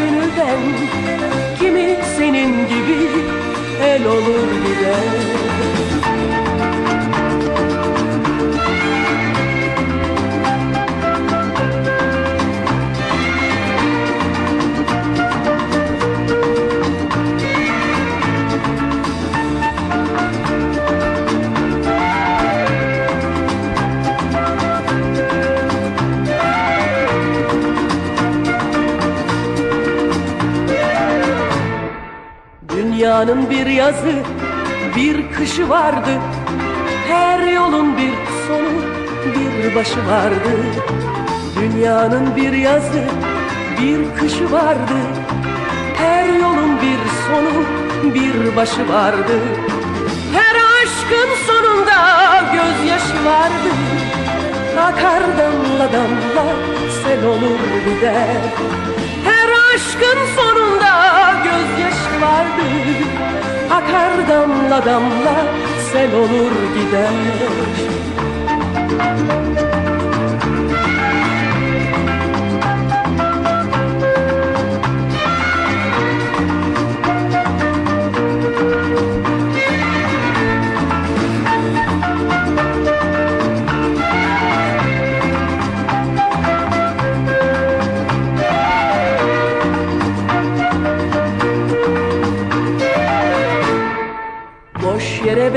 sever gönülden Kimi senin gibi el olur gider Dünyanın bir yazı, bir kışı vardı. Her yolun bir sonu, bir başı vardı. Dünyanın bir yazı, bir kışı vardı. Her yolun bir sonu, bir başı vardı. Her aşkın sonunda gözyaşı vardı. Akar damla damla sel olur gider. Her aşkın sonunda gözyaşı vardı Akar damla damla sel olur gider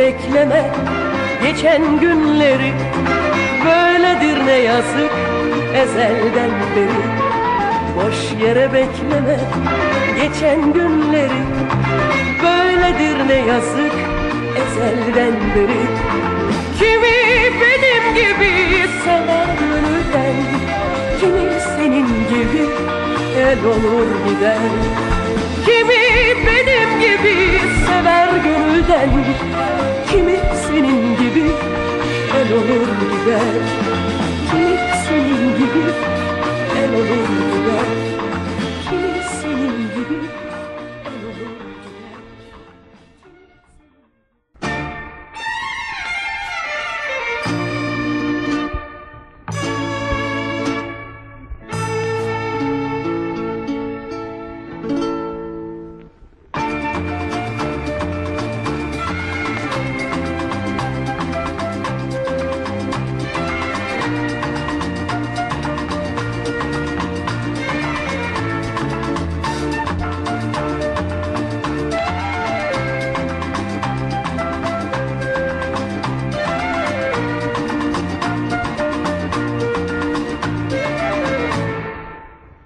bekleme. Geçen günleri Böyledir ne yazık ezelden beri. Boş yere bekleme. Geçen günleri Böyledir ne yazık ezelden beri. Kimi benim gibi sever gönülden Kimi senin gibi el olur gider. Kimi benim gibi sever gönülden. Kimi senin gibi el olur gider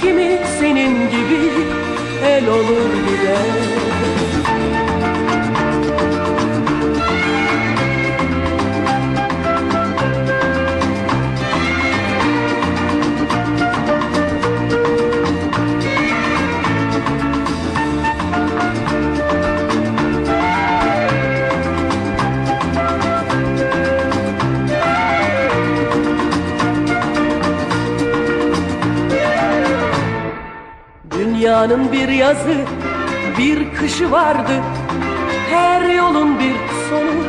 Kimi senin gibi el olur gider Dünyanın bir yazı, bir kışı vardı. Her yolun bir sonu,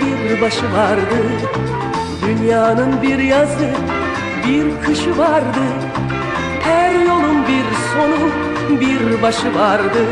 bir başı vardı. Dünyanın bir yazı, bir kışı vardı. Her yolun bir sonu, bir başı vardı.